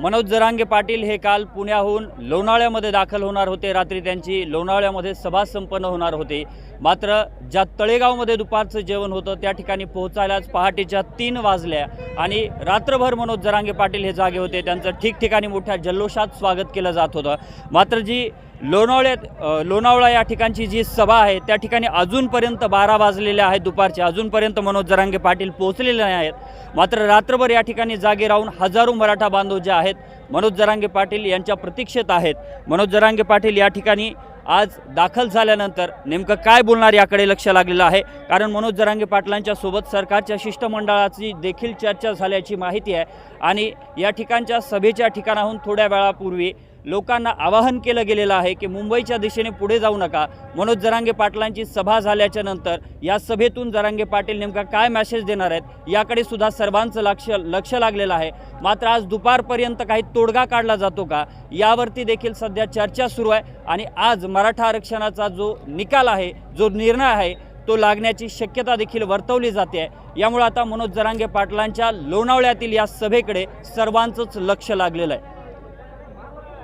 मनोज जरांगे पाटील हे काल पुण्याहून लोणावळ्यामध्ये दाखल होणार होते. रात्री त्यांची लोणावळ्यामध्ये सभा संपन्न होणार होती. मात्र ज्या तळेगावमध्ये दुपारचं जेवण होतं त्या ठिकाणी पोहोचायलाच पहाटेच्या तीन वाजल्या आणि रात्रभर मनोज जरांगे पाटील हे जागे होते. त्यांचं ठिकठिकाणी मोठ्या जल्लोषात स्वागत केलं जात होतं. मात्र जी लोणावळ्यात लोणावळा या ठिकाणची जी सभा आहे त्या ठिकाणी अजूनपर्यंत बारा वाजलेल्या आहेत दुपारचे. अजूनपर्यंत मनोज जरांगे पाटील पोहोचलेले नाही आहेत. मात्र रात्रभर या ठिकाणी जागे राहून हजारो मराठा बांधव जे आहेत मनोज जरांगे पाटील यांच्या प्रतीक्षेत आहेत. मनोज जरांगे पाटील या ठिकाणी आज दाखल झाल्यानंतर नेमकं काय बोलणार याकडे लक्ष लागलेलं आहे. कारण मनोज जरांगे पाटलांच्या सोबत सरकारच्या शिष्टमंडळाची देखील चर्चा झाल्याची माहिती आहे. आणि या ठिकाणच्या सभेच्या ठिकाणाहून थोड्या वेळापूर्वी लोकांना आवाहन केलं गेलेलं आहे की मुंबईच्या दिशेने पुढे जाऊ नका. मनोज जरांगे पाटलांची सभा झाल्याच्यानंतर या सभेतून जरांगे पाटील नेमका काय मेसेज देणार आहेत याकडे सुद्धा सर्वांचं लक्ष लक्ष लागलेलं आहे. मात्र आज दुपारपर्यंत काही तोडगा काढला जातो का यावरती देखील सध्या चर्चा सुरू आहे आणि आज मराठा आरक्षणाचा जो निकाल आहे जो निर्णय आहे तो लागण्याची शक्यता देखील वर्तवली जाते आहे. यामुळे आता मनोज जरांगे पाटलांच्या लोणावळ्यातील या सभेकडे सर्वांचंच लक्ष लागलेलं आहे.